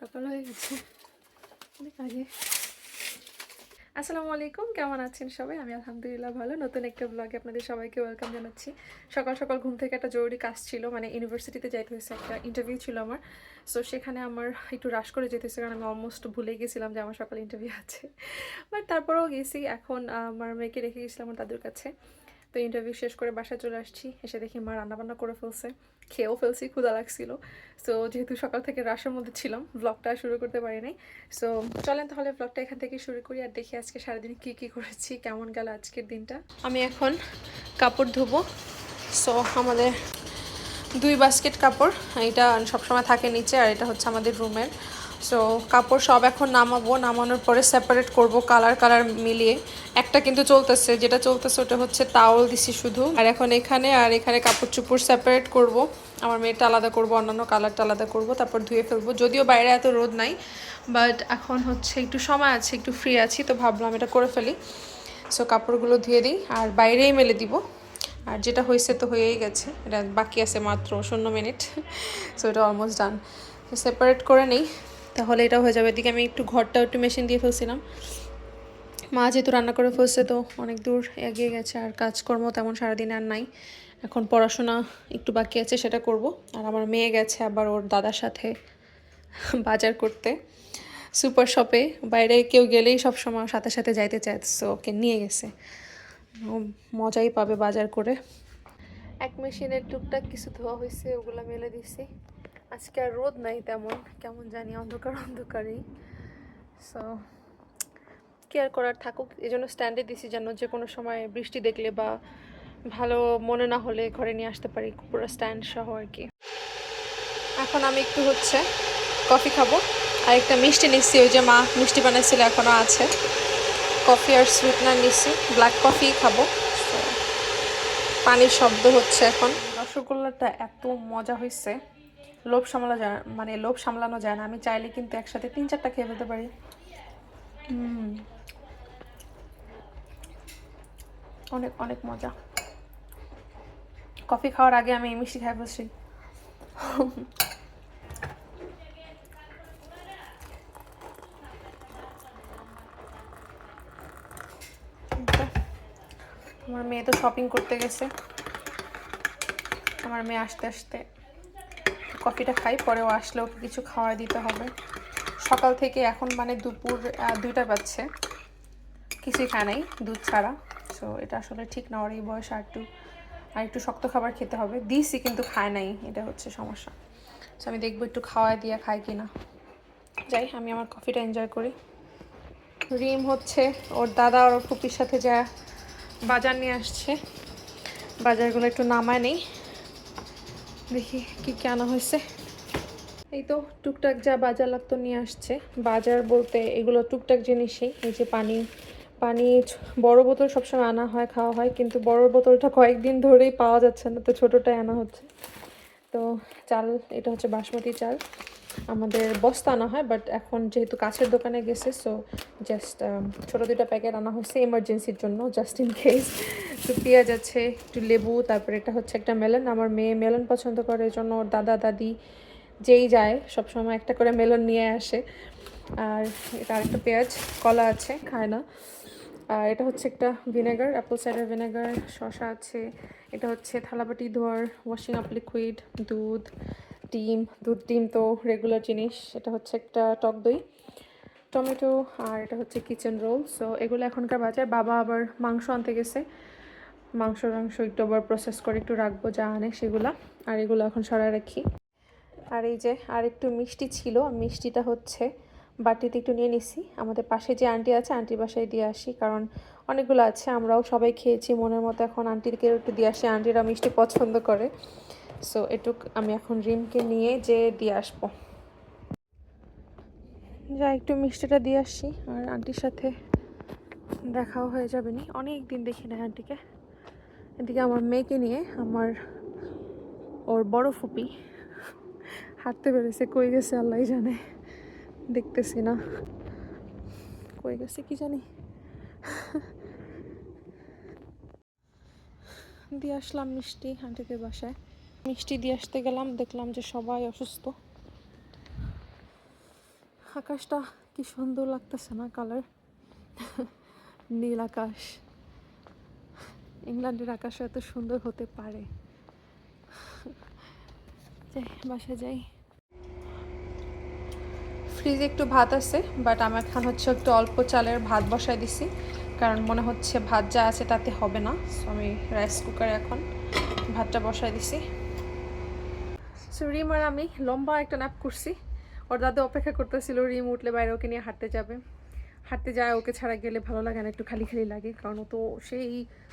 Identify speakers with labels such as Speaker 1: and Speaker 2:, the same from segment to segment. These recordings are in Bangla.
Speaker 1: সকাল হয়ে গেছে। অনেক আগে। আসসালামু আলাইকুম, কেমন আছেন সবাই? আমি আলহামদুলিল্লাহ ভালো। নতুন একটা ব্লগে আপনাদের সবাইকে ওয়েলকাম জানাচ্ছি। সকাল সকাল ঘুম থেকে একটা জরুরি কাজ ছিল মানে ইউনিভার্সিটিতে যাইতে হয়েছে, একটা ইন্টারভিউ ছিল আমার। সো সেখানে আমার একটু রাশ করে যেতে হয়েছে, কারণ আমি অলমোস্ট ভুলে গেছিলাম যে আমার সকালে ইন্টারভিউ আছে। বাট তারপরেও গেছি, এখন আমার মেয়েকে রেখে গেছিলাম দাদুর কাছে। তো ইন্টারভিউ শেষ করে বাসায় চলে আসছি, এসে দেখি মা রান্নাবান্না করে ফেলছে। খেয়েও ফেলছি ক্ষুদা লাগছিল। সো যেহেতু সকাল থেকে রাশের মধ্যে ছিলাম ব্লগটা শুরু করতে পারি নাই। সো চলেন তাহলে ব্লগটা এখান থেকে শুরু করি আর দেখি আজকে সারাদিন কী কী করেছি, কেমন গেল আজকের দিনটা। আমি এখন কাপড় ধুবো। সো আমাদের দুই বাস্কেট কাপড়, এটা সবসময় থাকে নিচে আর এটা হচ্ছে আমাদের রুমের সো কাপড় সব এখন নামাবো, নামানোর পরে সেপারেট করব কালার কালার মিলিয়ে। একটা কিন্তু চলতেছে, যেটা চলতেছে ওটা হচ্ছে তাওল দিছি শুধু। আর এখন এখানে, আর এখানে কাপড় চুপড় সেপারেট করব। আমার মেয়েটা আলাদা করব, অন্যান্য কালারটা আলাদা করব, তারপর ধুয়ে ফেলব। যদিও বাইরে এত রোদ নাই বাট এখন হচ্ছে একটু সময় আছে, একটু ফ্রি আছি, তো ভাবলাম এটা করে ফেলি। সো কাপড়গুলো ধুয়ে দিই, আর বাইরেই মেলে দিব। আর যেটা হয়েছে তো হয়েই গেছে, এটা বাকি আছে মাত্র শূন্য মিনিট। সো এটা অলমোস্ট ডান সেপারেট করে নেই। তাহলে এটা হয়ে যাবে। এদিকে আমি একটু ঘরটাও একটু মেশিন দিয়ে ফেলছিলাম। মা যেহেতু রান্না করে ফেলছে তো অনেক দূর এগিয়ে গেছে, আর কাজকর্ম তেমন সারাদিন আর নাই। এখন পড়াশোনা একটু বাকি আছে, সেটা করব। আর আমার মেয়ে গেছে আবার ওর দাদার সাথে বাজার করতে। সুপার শপে বাইরে কেউ গেলেই সব সময় সাথে সাথে যাইতে চায় সো ওকে নিয়ে গেছে। ও মজাই পাবে বাজার করে। এক মেশিনের টুকটাক কিছু ধোয়া হয়েছে, ওগুলো মেলে দিছি। আজকে আর রোদ নাই তেমন, কেমন জানি অন্ধকার, অন্ধকারই। সো কেয়ার করার থাকুক এই জন্য স্ট্যান্ডে দিছি যেন যে কোনো সময় বৃষ্টি দেখলে বা ভালো মনে না হলে ঘরে নিয়ে আসতে পারি, পুরো স্ট্যান্ড সহ আর কি। এখন আমি একটু হচ্ছে কফি খাব। আর একটা মিষ্টি নিচ্ছি, ওই যে মা মিষ্টি বানাইছিল এখনও আছে। কফি আর সুইটনার নিচ্ছি ব্ল্যাক কফি খাব। পানির শব্দ হচ্ছে এখন। রসগোল্লাটা এত মজা হয়েছে লোভ সামলা যায় মানে লোভ সামলানো যায় না। আমি চাইলে কিন্তু একসাথে তিন চারটা খেয়ে ফেলতে পারি। অনেক অনেক মজা। কফি খাওয়ার আগে আমি এই মিষ্টি খাই বসছি আমার মেয়ে তো শপিং করতে গেছে। আমার মেয়ে আসতে আসতে কফিটা খাই পরেও আসলে ওকে কিছু খাওয়া দিতে হবে। সকাল থেকে এখন মানে দুপুর দুইটা বাজছে। কিছুই খায় নাই, দুধ ছাড়া। সো এটা আসলে ঠিক না, ওর এই বয়স আর একটু আর একটু শক্ত খাবার খেতে হবে। দিয়েছি কিন্তু খায় নাই, এটা হচ্ছে সমস্যা। সো আমি দেখব একটু খাওয়া দিয়ে খায় কি না যাই, আমি আমার কফিটা এনজয় করি। রিম হচ্ছে, ওর দাদা ওর ফুপির সাথে যা বাজার নিয়ে আসছে। বাজারগুলো একটু নামায় নেই। দেখি কি কি আনা হয়েছে। এই তো টুকটাক যা বাজার লাগতো নিয়ে আসছে, বাজার বলতে এগুলো টুকটাক জিনিসই। এই যে পানি পানি বড় বোতল সবসময় আনা হয়, খাওয়া হয়, কিন্তু বড় বোতলটা কয়েকদিন ধরেই পাওয়া যাচ্ছে না, তো ছোটোটাই আনা হচ্ছে। তো চাল, এটা হচ্ছে বাসমতি চাল। আমাদের বস্তা আনা হয় বাট এখন যেহেতু কাছের দোকানে গেছে সো জাস্ট ছোটো দুটো প্যাকেট আনা হচ্ছে এমার্জেন্সির জন্য জাস্ট ইন কেস তো পেঁয়াজ আছে, একটু লেবু, তারপরে এটা হচ্ছে একটা মেলন আমার মেয়ে মেলন পছন্দ করে, এই জন্য ওর দাদা, দাদি যেই যায়, সবসময় একটা করে মেলন নিয়ে আসে। আর এটা আরেকটা পেঁয়াজ, কলা আছে, খায় না। আর এটা হচ্ছে একটা ভিনেগার অ্যাপল সাইডার ভিনেগার শসা আছে। এটা হচ্ছে থালাবাটি, ধোয়ার ওয়াশিং আপ লিকুইড দুধ ডিম, দুধ, ডিম তো রেগুলার জিনিস। এটা হচ্ছে একটা টক দই, টমেটো, আর এটা হচ্ছে কিচেন রোল সো এগুলো এখনকার বাজার। বাবা আবার মাংস আনতে গেছে। মাংস টাংস একটু আবার প্রসেস করে একটু রাখব, যা আনে সেগুলা। আর এগুলো এখন সরাই রাখি। আর এই যে আর একটু মিষ্টি ছিল, মিষ্টিটা হচ্ছে বাটিতে একটু নিয়ে নিছি। আমাদের পাশে যে আন্টি আছে, আন্টির বাসায় দিয়ে আসি, কারণ অনেকগুলো আছে, আমরাও সবাই খেয়েছি। মনের মতো এখন আন্টিকে একটু দিয়ে আসি। আন্টিরা মিষ্টি পছন্দ করে। সো এটুক আমি এখন রিমকে নিয়ে যে দিয়ে আসব। যা একটু মিষ্টিটা দিয়ে আসি, আর আন্টির সাথে দেখাও হয়ে যাবে নি। অনেক দিন দেখি না আন্টিকে। এদিকে আমার মেয়েকে নিয়ে আমার ওর বড় ফুপি হাঁটতে পেরেছে কই গেছে আল্লাহ জানে, দেখতেছি না। কই গেছে কি জানি। দিয়ে আসলাম মিষ্টি আন্টিদের বাসায়। মিষ্টি দিয়ে আসতে গেলাম, দেখলাম যে সবাই অসুস্থ। আকাশটা কি সুন্দর লাগতেছে না কালার? নীল আকাশ। ইংল্যান্ডের আকাশ এত সুন্দর হতে পারে। বাসা যাই। ফ্রিজে একটু ভাত আছে, বাট আমার খান হচ্ছে একটু অল্প চালের ভাত বসাই দিছি। কারণ মনে হচ্ছে ভাত যা আছে তাতে হবে না সো আমি রাইস কুকারে এখন ভাতটা বসাই দিছি। সো রিম আর আমি লম্বা একটা ন্যাপ করছি। ওর দাদা অপেক্ষা করতেছিল, রিম উঠলে বাইরে ওকে নিয়ে হাঁটতে যাবে। হাঁটতে যায়, ওকে ছাড়া গেলে ভালো লাগে না, একটু খালি খালি লাগে, কারণ ও তো সেই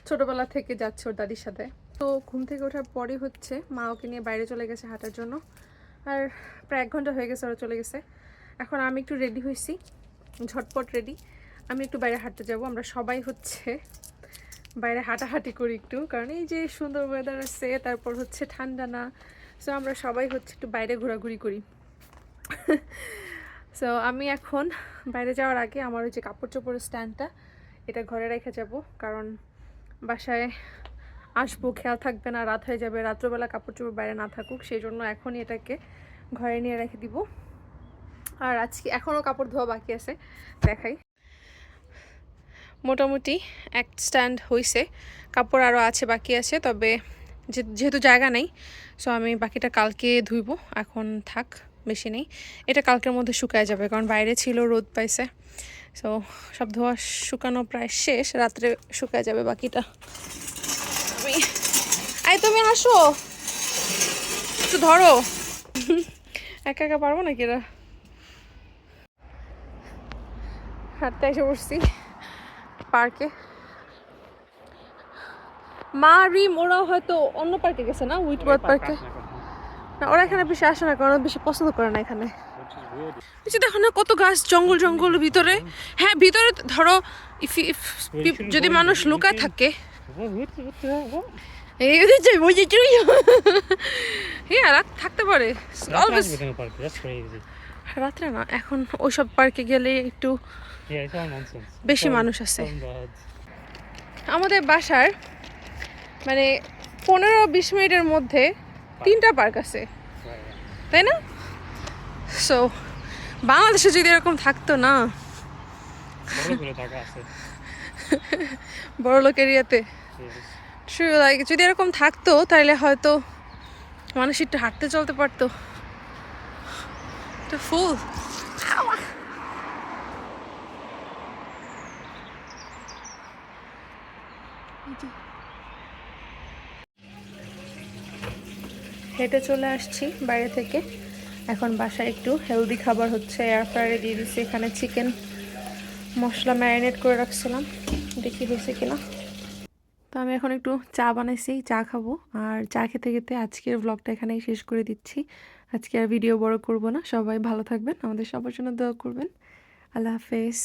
Speaker 1: ছোটোবেলা থেকে যাচ্ছে ওর দাদির সাথে। তো ঘুম থেকে ওঠার পরে হচ্ছে, মা ওকে নিয়ে বাইরে চলে গেছে হাঁটার জন্য। আর প্রায় এক ঘণ্টা হয়ে গেছে ওরা চলে গেছে। এখন আমি একটু রেডি হয়েছি ঝটপট রেডি আমি একটু বাইরে হাঁটতে যাব, আমরা সবাই হচ্ছে বাইরে হাঁটাহাঁটি করি একটু, কারণ এই যে সুন্দর ওয়েদার আছে, তারপর হচ্ছে ঠান্ডা না সো আমরা সবাই হচ্ছে একটু বাইরে ঘোরাঘুরি করি। সো আমি এখন বাইরে যাওয়ার আগে আমার ওই যে কাপড় চোপড়ের স্ট্যান্ডটা এটা ঘরে রেখে যাব। কারণ বাসায় আসব, খেয়াল থাকবে না, রাত হয়ে যাবে, রাত্রবেলা কাপড় চোপড় বাইরে না থাকুক, সেই জন্য এখনই এটাকে ঘরে নিয়ে রেখে দিব। আর আজকে এখনও কাপড় ধোয়া বাকি আছে, দেখাই। মোটামুটি এক স্ট্যান্ড হয়েছে কাপড় আরও আছে, বাকি আছে, তবে যেহেতু জায়গা নেই সো আমি বাকিটা কালকে ধুইব। এখন থাক, বেশি নেই। এটা কালকের মধ্যে শুকায় যাবে, কারণ বাইরে ছিল, রোদ পাইছে। সো সব ধোয়া শুকানো প্রায় শেষ, রাত্রে শুকায় যাবে বাকিটা। আমি আই, তুমি আসো। একটু ধরো। একা একা পারব নাকি এরা? হাঁটতে এসে বসছি পার্কে। মা রিম ওরা হয়তো অন্য পার্কে গেছে না? উইটওয়ার্থ পার্কে। না ওরা এখানে বেশি আসে না কারণ বেশি পছন্দ করে না এখানে। এই দেখো না কত গাছ জঙ্গল জঙ্গল ভিতরে। হ্যাঁ ভিতরে ধরো ইফ ইফ যদি মানুষ লুকায় থাকে। হ্যাঁ রাত থাকতে পারে. রাত্রে না এখন ওইসব পার্কে গেলে একটু. বেশি মানুষ আছে। আমাদের বাসার মানে পনেরো বিশ মিনিটের মধ্যে তিনটা পার্ক আছে। তাই না? সো বাংলাদেশে যদি এরকম থাকতো না। বড় লোক এরিয়াতে। লাইক যদি এরকম থাকতো তাহলে হয়তো মানুষ একটু হাঁটতে চলতে পারতো। তো ফুল হেঁটে চলে আসছি বাইরে থেকে। এখন বাসায় একটু হেলদি খাবার হচ্ছে এয়ার ফ্রায়ারে দিয়ে দিচ্ছি এখানে চিকেন মশলা ম্যারিনেট করে রাখছিলাম। দেখি হয়েছে কিনা। তো আমি এখন একটু চা বানাইছি, চা খাব। আর চা খেতে খেতে আজকের ব্লগটা এখানেই শেষ করে দিচ্ছি। আজকে আর ভিডিও বড় করব না। সবাই ভালো থাকবেন। আমাদের সবার জন্য দোয়া করবেন। আল্লাহ হাফেজ।